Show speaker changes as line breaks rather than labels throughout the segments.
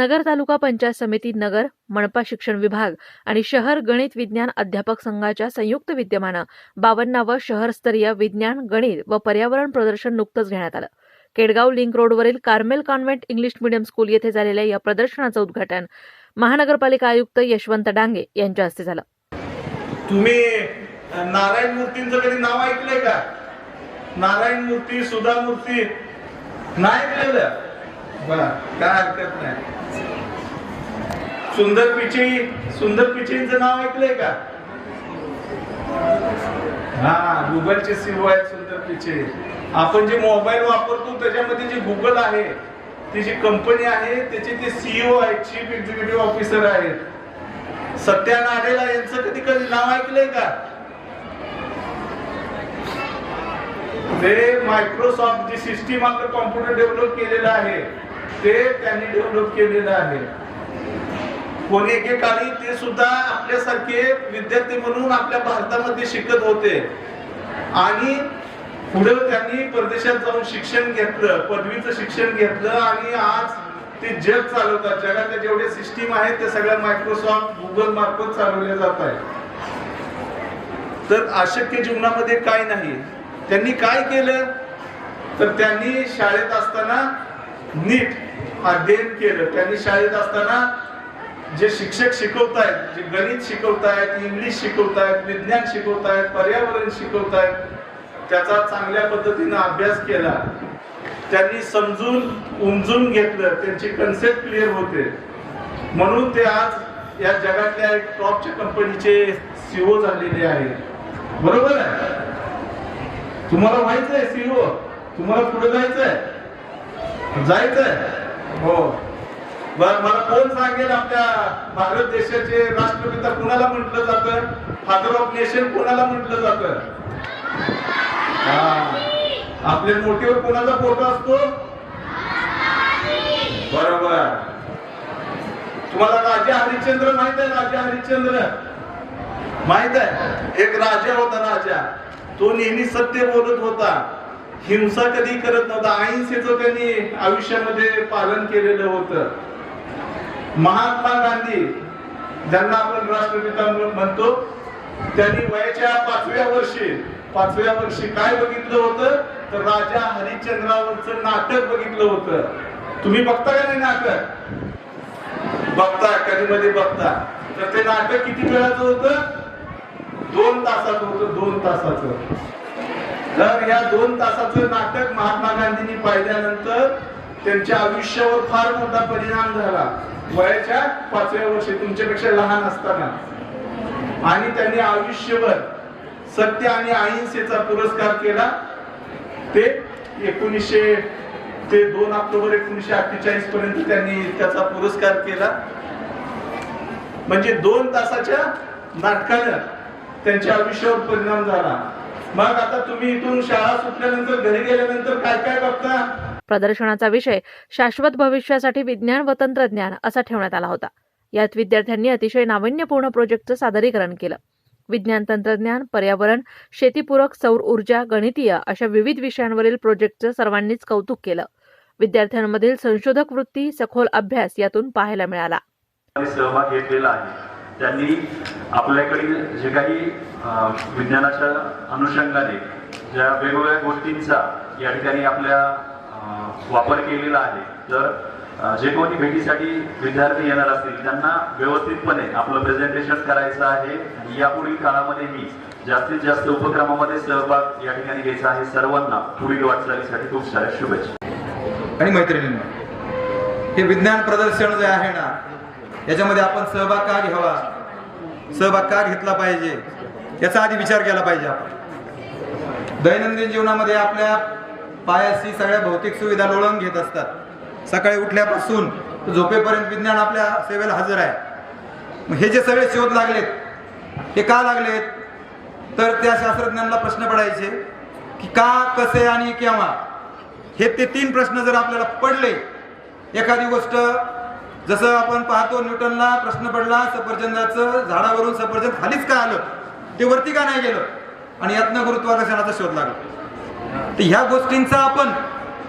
नगर तालुका पंचायत समिती नगर मनपा शिक्षण विभाग आणि शहर गणित विज्ञान अध्यापक संघाच्या संयुक्त विद्यमानं बावन्नावं शहरस्तरीय विज्ञान गणित व पर्यावरण प्रदर्शन नुकतंच घेण्यात आलं. केडगाव लिंक रोडवरील Carmel convent English medium school येथे झालेल्या या प्रदर्शनाचं उद्घाटन महानगरपालिका आयुक्त यशवंत डांगे यांच्या हस्ते झालं.
तुम्ही नारायण मूर्तींचं कधी नाव ऐकलंय का? नारायण मूर्ती सुधा मूर्ती नाही ऐकलेलं? काय हरकत नाही. सुंदर पिचई सुंदर पिचईंचं नाव ऐकलंय का? हा गुगलचे सीओ आहेत सुंदर पिचई. आपण जे मोबाईल वापरतो त्याच्यामध्ये जे गुगल आहे ती जी कंपनी आहे त्याचे ते सीईओ आहेत चीफ एक्झिक्युटिव्ह ऑफिसर आहेत सत्या नाडेला यांचं कधी कधी नाव ऐकलंय का? ते मायक्रोसॉफ्ट जी सिस्टीम आपलं कॉम्प्युटर डेव्हलप केलेलं आहे. ते त्यांनी डेव्हलप केलेलं आहे. कोणी एकेकाळी ते सुद्धा आपल्यासारखे विद्यार्थी म्हणून आपल्या भारतामध्ये शिकत होते. आणि पुढे त्यांनी परदेशात जाऊन शिक्षण घेतलं पदवीचं शिक्षण घेतलं आणि आज ते जग चालवतात. जगातल्या जेवढे सिस्टीम आहेत ते सगळ्या मायक्रोसॉफ्ट गुगल मार्फत चालवल्या जात आहे तर अशक्य जीवनामध्ये काय नाही. त्यांनी काय केलं? तर त्यांनी शाळेत असताना नीट अध्ययन केलं. त्यांनी शाळेत असताना जे शिक्षक शिकवतायत जे गणित शिकवतायत इंग्लिश शिकवतायत विज्ञान शिकवतायत पर्यावरण शिकवतायत त्याचा चांगल्या पद्धतीनं अभ्यास केला. त्यांनी समजून उमजून घेतलं. त्यांची कन्सेप्ट क्लिअर होते. म्हणून ते आज या जगातल्या एक टॉपच्या कंपनीचे सीओ झालेले आहेत बरोबर आहे? तुम्हाला व्हायचंय सीओ तुम्हाला पुढे जायचंय? जायचंय. हो. बर मला कोण सांगेल आपल्या भारत देशाचे राष्ट्रपिता कुणाला म्हटलं जात? फादर ऑफ नेशन कोणाला म्हटलं जात? हा. मोठीवर कोणाचा फोटो असतो? बरोबर. तुम्हाला राजा हरिश्चंद्र माहीत आहे? राजा हरिश्चंद्र. माहीत आहे? एक राजा होता राजा. तो नेहमी सत्य बोलत होता. हिंसा कधी करत नव्हता. अहिंसेचं त्यांनी आयुष्यामध्ये पालन केलेलं होतं. महात्मा गांधी ज्यांना आपण राष्ट्रपिता म्हणून म्हणतो त्यांनी वयाच्या पाचव्या वर्षी पाचव्या वर्षी काय बघितलं होतं? तर राजा हरिश्चंद्रावरचं नाटक बघितलं होतं. तुम्ही बघता का नाही नाटक? बघता कधी मध्ये बघता. तर ते नाटक किती वेळाचं होतं? दोन तासाचं होतं दोन तासाचं. तर या दोन तासाचं नाटक महात्मा गांधींनी पाहिल्यानंतर त्यांच्या आयुष्यावर फार मोठा परिणाम झाला. वयाच्या पाचव्या वर्षी तुमच्यापेक्षा लहान असताना. आणि त्यांनी आयुष्यभर सत्य आणि अहिंसेचा पुरस्कार केला. ते एकोणीसशे ते दोन ऑक्टोबर एकोणीसशे अठ्ठेचाळीस पर्यंत त्यांनी त्याचा पुरस्कार केला. म्हणजे दोन तासाच्या नाटकानं त्यांच्या आयुष्यावर परिणाम झाला. मग आता तुम्ही इथून शाळा सुटल्यानंतर घरी गेल्यानंतर काय काय बघता?
प्रदर्शनाचा विषय शाश्वत भविष्यासाठी विज्ञान व तंत्रज्ञान असा ठेवण्यात आला होता. यात विद्यार्थ्यांनी अतिशय नाविन्यपूर्ण प्रोजेक्टचं सादरीकरण केलं. विज्ञान तंत्रज्ञान पर्यावरण शेतीपूरक सौर ऊर्जा गणितीय अशा विविध विषयांवरील प्रोजेक्टचं सर्वांनीच कौतुक केलं. विद्यार्थ्यांमधील संशोधक वृत्ती सखोल अभ्यास यातून पाहायला मिळाला.
सहभाग घेतलेला आहे. त्यांनी आपल्याकडील जे काही विज्ञानाच्या अनुषंगाने ज्या वेगवेगळ्या गोष्टींचा या ठिकाणी आपल्या वापर केलेला आहे तर जे कोणी भेटीसाठी विद्यार्थी येणार असतील त्यांना व्यवस्थितपणे आपलं प्रेझेंटेशन करायचं आहे. आणि यापुढील काळामध्येही जास्तीत जास्त उपक्रमामध्ये सहभाग या ठिकाणी घ्यायचा आहे सर्वांना. पुढील वाटचालीसाठी खूप साऱ्या शुभेच्छा.
आणि मैत्रिणींना हे विज्ञान प्रदर्शन जे आहे ना याच्यामध्ये आपण सहभाग का घ्यावा सहभाग का घेतला पाहिजे. याचा आधी विचार केला पाहिजे आपण. दैनंदिन जीवनामध्ये आपल्या पायाशी सगळ्या भौतिक सुविधा लोळून घेत असतात. सकाळी उठल्यापासून झोपेपर्यंत विज्ञान आपल्या सेवेला हजर आहे. मग हे जे सगळे शोध लागलेत हे का लागलेत? तर त्या शास्त्रज्ञांना प्रश्न पडायचे की का कसे आणि केव्हा? हे ते तीन प्रश्न जर आपल्याला पडले एखादी गोष्ट जसं आपण पाहतो न्यूटनला प्रश्न पडला सफरचंदाचं झाडावरून सफरचंद खालीच का आलं? ते वरती का नाही गेलं? आणि यातनं गुरुत्वाकर्षणाचा शोध लागला. तर ह्या गोष्टींचा आपण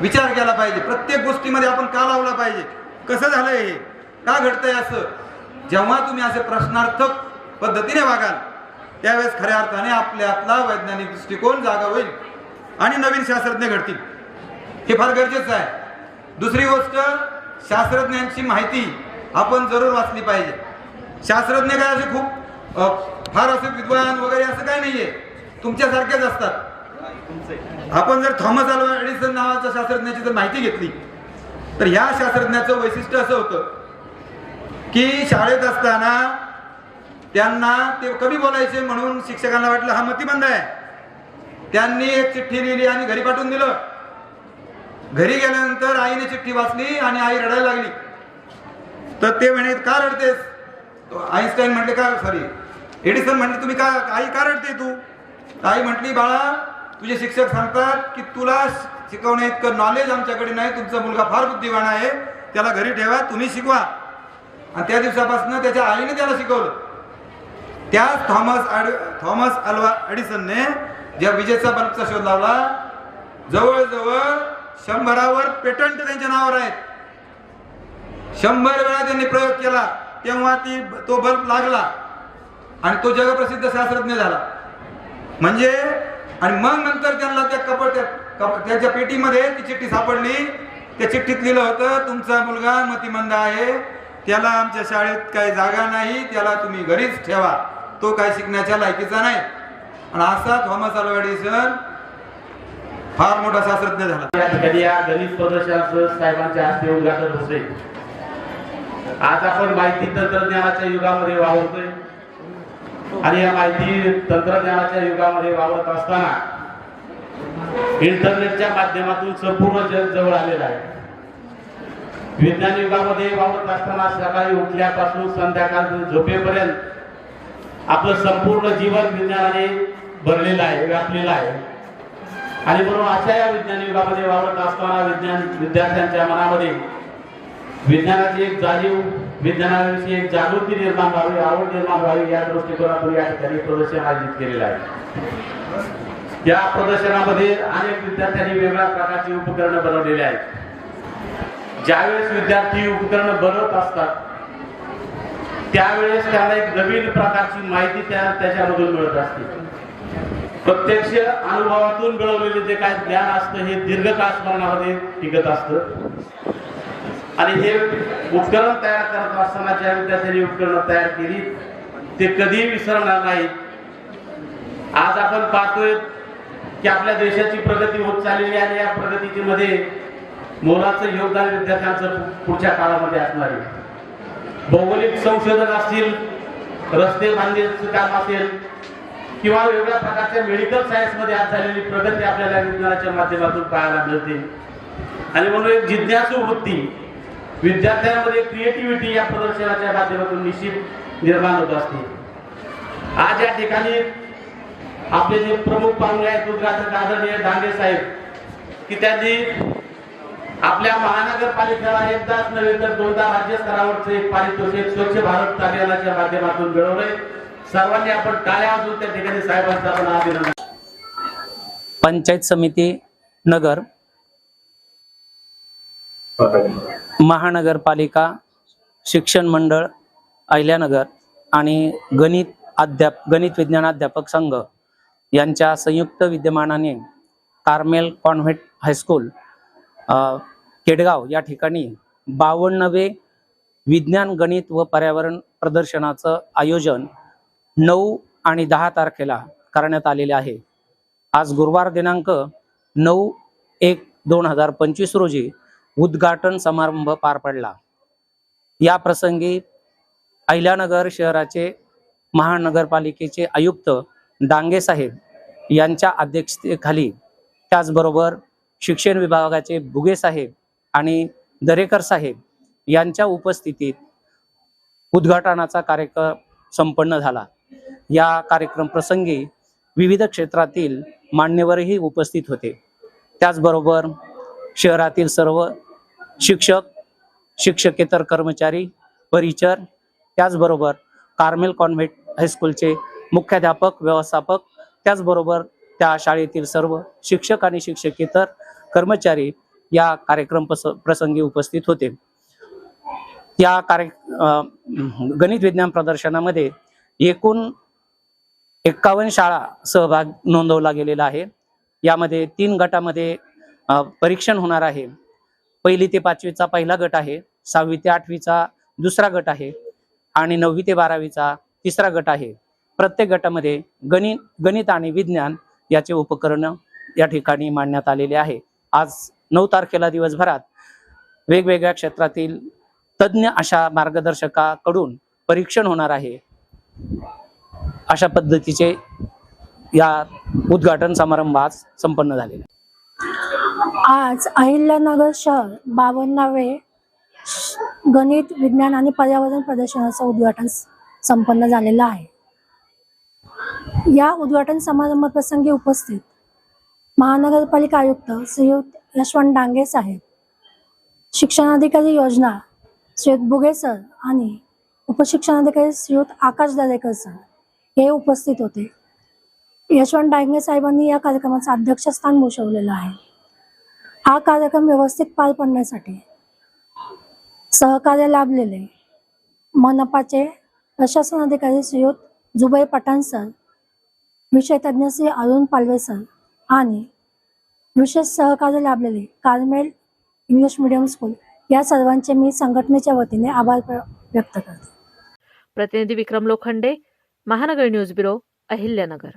विचार केला पाहिजे. प्रत्येक गोष्टीमध्ये आपण का लावला पाहिजे? कसं झालंय हे? का घडतंय असं? जेव्हा तुम्ही असे प्रश्नार्थक पद्धतीने वागाल त्यावेळेस खऱ्या अर्थाने आपल्यातला वैज्ञानिक दृष्टिकोन जागा होईल आणि नवीन शास्त्रज्ञ घडतील. हे फार गरजेचं आहे. दुसरी गोष्ट शास्त्रज्ञांची माहिती आपण जरूर वाचली पाहिजे. शास्त्रज्ञ काय असे खूप फार असे विद्वान वगैरे असं काही नाहीये. तुमच्यासारखेच असतात. आपण जर थॉमस अल्वा एडिसन नावाच्या शास्त्रज्ञाची जर माहिती घेतली तर ह्या शास्त्रज्ञाचं वैशिष्ट्य असं होतं की शाळेत असताना त्यांना ते कमी बोलायचे म्हणून शिक्षकांना वाटलं हा मतिबंध आहे. त्यांनी एक चिठ्ठी लिहिली आणि घरी पाठवून दिलं. घरी गेल्यानंतर आईने चिठ्ठी वाचली आणि आई रडायला लागली. तर ते म्हणे का रडतेस? आईन्स्टाईन म्हटले का सॉरी एडिसन म्हटले तुम्ही का आई का रडते तू? आई म्हटली बाळा तुझे शिक्षक सांगतात की तुला शिकवण्या इतकं नॉलेज आमच्याकडे नाही. तुमचा मुलगा फार बुद्धिवान आहे. त्याला घरी ठेवा तुम्ही शिकवा. आणि त्या दिवसापासून त्याच्या आईने त्याला शिकवलं. त्याच थॉमस ॲड थॉमस अल्वा एडिसनने ज्या विजेचा बल्बचा शोध लावला जवळजवळ शंभरावर पेटंट त्यांच्या नावावर आहेत. शंभर वेळा त्यांनी प्रयोग केला तेव्हा ती तो बल्ब लागला आणि तो जगप्रसिद्ध शास्त्रज्ञ झाला. म्हणजे आणि मग नंतर त्यांना त्या कपड कप- त्याच्या पेटीमध्ये ती चिठ्ठी सापडली. त्या चिठ्ठीत लिहिलं होतं तुमचा मुलगा मतिमंद आहे. त्याला आमच्या शाळेत काही जागा नाही. त्याला तुम्ही घरीच ठेवा. तो काय शिकण्याच्या लायकीचा नाही. आणि असा थॉमस अल्वा सर फार मोठा शास्त्रज्ञ झाला.
या ठिकाणी या गणित प्रदर्शनाचं साहेबांच्या हस्ते उद्घाटन होते आज आपण माहिती तंत्रज्ञानाच्या युगामध्ये वावरतोय. आणि या माहिती तंत्रज्ञानाच्या युगामध्ये वावरत असताना इंटरनेटच्या माध्यमातून संपूर्ण जग जवळ आलेलं आहे. विज्ञान युगामध्ये वावरत असताना सकाळी उठल्यापासून संध्याकाळ झोपेपर्यंत आपलं संपूर्ण जीवन विज्ञानाने भरलेलं आहे व्यापलेलं आहे. आणि म्हणून अशा या विज्ञान युगामध्ये वावरत असताना विज्ञान विद्यार्थ्यांच्या मनामध्ये विज्ञानाची एक जाणीव विज्ञानाविषयी एक जागृती निर्माण व्हावी आवड निर्माण व्हावी या दृष्टिकोनातून या ठिकाणी प्रदर्शन आयोजित केलेलं आहे. या प्रदर्शनामध्ये अनेक विद्यार्थ्यांनी वेगवेगळ्या प्रकारची उपकरणं बनवलेली आहेत. ज्यावेळेस विद्यार्थी उपकरणं बनवत असतात त्यावेळेस त्याला एक नवीन प्रकारची माहिती त्या त्याच्यामधून मिळत असते. प्रत्यक्ष अनुभवातून मिळवलेले जे काय ज्ञान असतं हे दीर्घकाळ स्मरणामध्ये टिकत असत. आणि हे उपकरण तयार करत असताना ज्या विद्यार्थ्यांनी उपकरणं तयार केली ते कधीही विसरणार नाहीत आज आपण पाहतोय की आपल्या देशाची प्रगती होत चाललेली आहे आणि या प्रगतीची मध्ये मोलाचं योगदान विद्यार्थ्यांचं पुढच्या काळामध्ये असणार आहे. भौगोलिक संशोधन असतील रस्ते बांधण्याचं काम असेल किंवा वेगवेगळ्या प्रकारच्या मेडिकल सायन्समध्ये आज झालेली प्रगती आपल्याला विज्ञानाच्या माध्यमातून पाहायला मिळते. आणि म्हणून एक जिज्ञासू वृत्ती विद्यार्थ्यांमध्ये क्रिएटिव्हिटी या प्रदर्शनाच्या माध्यमातून निश्चित निर्माण होत असते. आज या ठिकाणी आपले जे प्रमुख पाहुणे आहेत उद्घाटक आदरणीय दांडे साहेब की त्यांनी आपल्या महानगरपालिकेला एकदाच नव्हे तर दोनदा राज्य स्तरावरचे एक पारितोषिक स्वच्छ भारत अभियानाच्या माध्यमातून मिळवले सर्वांनी आपण टाळ्या वाजवून त्या ठिकाणी साहेबांचा आपण अभिनंदन
पंचायत समिती नगर महानगरपालिका शिक्षण मंडळ अहिल्यानगर आणि गणित अध्याप गणित विज्ञान अध्यापक संघ यांच्या संयुक्त विद्यमानाने Carmel convent high school Kedgaon या ठिकाणी बावन्नवे विज्ञान गणित व पर्यावरण प्रदर्शनाचं आयोजन नऊ आणि दहा तारखेला करण्यात आलेले आहे. आज गुरुवार दिनांक नऊ एक दोन हजार पंचवीस रोजी उद्घाटन समारंभ पार पडला. या प्रसंगी अहिल्यानगर शहराचे महानगरपालिकेचे आयुक्त डांगे साहेब यांच्या अध्यक्षतेखाली त्याचबरोबर शिक्षण विभागाचे भुगे साहेब आणि दरेकर साहेब यांच्या उपस्थितीत उद्घाटनाचा कार्यक्रम संपन्न झाला. या कार्यक्रम प्रसंगी विविध क्षेत्रातील मान्यवरही उपस्थित होते. त्याचबरोबर शहरातील सर्व शिक्षक शिक्षकेतर कर्मचारी परिचर त्याचबरोबर कार्मेल कॉन्व्हेंट हायस्कूलचे मुख्याध्यापक व्यवस्थापक त्याचबरोबर त्या शाळेतील सर्व शिक्षक आणि शिक्षकेतर कर्मचारी या कार्यक्रम प्रस- प्रसंगी उपस्थित होते. या कार्य गणित विज्ञान प्रदर्शनामध्ये एकूण एक्कावन्न शाळा सहभाग नोंदवला गेलेला आहे. यामध्ये तीन गटामध्ये परीक्षण होणार आहे. पहिली ते पाचवीचा पहिला गट आहे सहावी ते आठवीचा दुसरा गट आहे आणि नववी ते बारावीचा तिसरा गट आहे. प्रत्येक गटामध्ये गणित गणित आणि विज्ञान याचे उपकरण या ठिकाणी मांडण्यात आलेले आहे. आज नऊ तारखेला दिवसभरात वेगवेगळ्या क्षेत्रातील तज्ज्ञ अशा मार्गदर्शकाकडून परीक्षण होणार आहे. अशा पद्धतीचे या उद्घाटन समारंभ आज संपन्न झालेले
आज अहिल्यानगर शहर बावन्नावे गणित विज्ञान आणि पर्यावरण प्रदर्शनाचं उद्घाटन संपन्न झालेलं आहे. या उद्घाटन समारंभ प्रसंगी उपस्थित महानगरपालिका आयुक्त श्रीयुत यशवंत डांगे साहेब शिक्षणाधिकारी योजना श्रीयुत बुगे सर आणि उपशिक्षणाधिकारी श्रीयुत आकाश दरेकर सर हे उपस्थित होते. यशवंत डांगे साहेबांनी या कार्यक्रमाचं अध्यक्षस्थान भूषवलेलं आहे. हा कार्यक्रम व्यवस्थित पार पडण्यासाठी सहकार्य लाभलेले मनपाचे प्रशासन अधिकारी श्रीयुत जुबई पठाण सर विषय तज्ज्ञ श्री अरुण पालवे सर आणि विशेष सहकार्य लाभलेले कार्मेल इंग्लिश मीडियम स्कूल या सर्वांचे मी संघटनेच्या वतीने आभार व्यक्त करते.
प्रतिनिधी विक्रम लोखंडे महानगर न्यूज ब्युरो अहिल्यानगर.